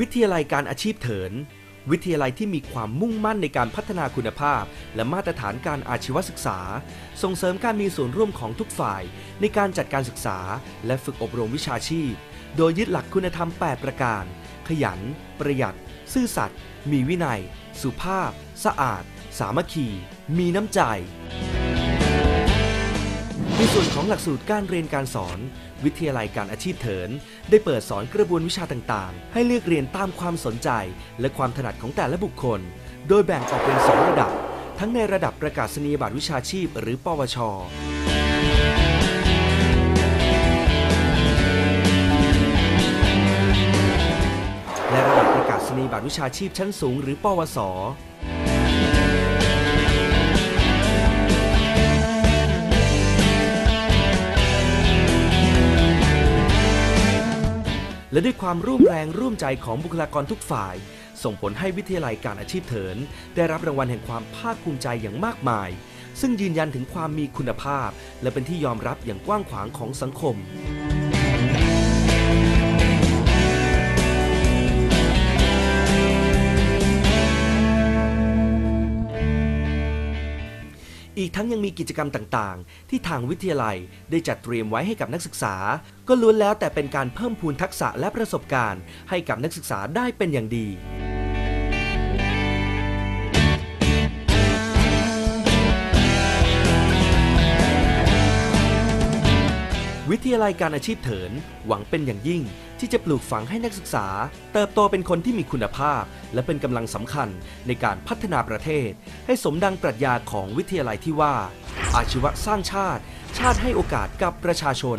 วิทยาลัยการอาชีพเถิน วิทยาลัยที่มีความมุ่งมั่นในการพัฒนาคุณภาพ และมาตรฐานการอาชีวศึกษา ส่งเสริมการมีส่วนร่วมของทุกฝ่าย ในการจัดการศึกษา และฝึกอบรมวิชาชีพ โดยยึดหลักคุณธรรม 8 ประการ ขยัน ประหยัด ซื่อสัตย์มีวินัย สุภาพ สะอาด สามัคคี มีน้ำใจ ในส่วนของหลักสูตรการเรียนการสอน วิทยาลัยการอาชีพเถิน ได้เปิดสอนกระบวนวิชาต่างๆ ให้เลือกเรียนตามความสนใจ และความถนัดของแต่ละบุคคล โดยแบ่งออกเป็น2ระดับ ทั้งในระดับประกาศนียบัตรวิชาชีพ หรือปวช และระดับประกาศนียบัตรวิชาชีพชั้นสูง หรือ ปวส และด้วยความร่วมแรงร่วมใจของบุคลากรทุกฝ่าย ส่งผลให้วิทยาลัยการอาชีพเถิน ได้รับรางวัลแห่งความภาคภูมิใจอย่างมากมาย ซึ่งยืนยันถึงความมีคุณภาพ และเป็นที่ยอมรับอย่างกว้างขวางของสังคม อีกทั้งยังมีกิจกรรมต่างๆ ที่ทางวิทยาลัยได้จัดเตรียมไว้ให้กับนักศึกษา ก็ล้วนแล้วแต่เป็นการเพิ่มพูนทักษะและประสบการณ์ ให้กับนักศึกษาได้เป็นอย่างดีวิทยาลัยการอาชีพเถินหวังเป็นอย่างยิ่ง ที่จะปลูกฝังให้นักศึกษา เติบโตเป็นคนที่มีคุณภาพ และเป็นกำลังสำคัญในการพัฒนาประเทศ ให้สมดังปรัชญาของวิทยาลัยที่ว่า อาชีวะสร้างชาติ ชาติให้โอกาสกับประชาชน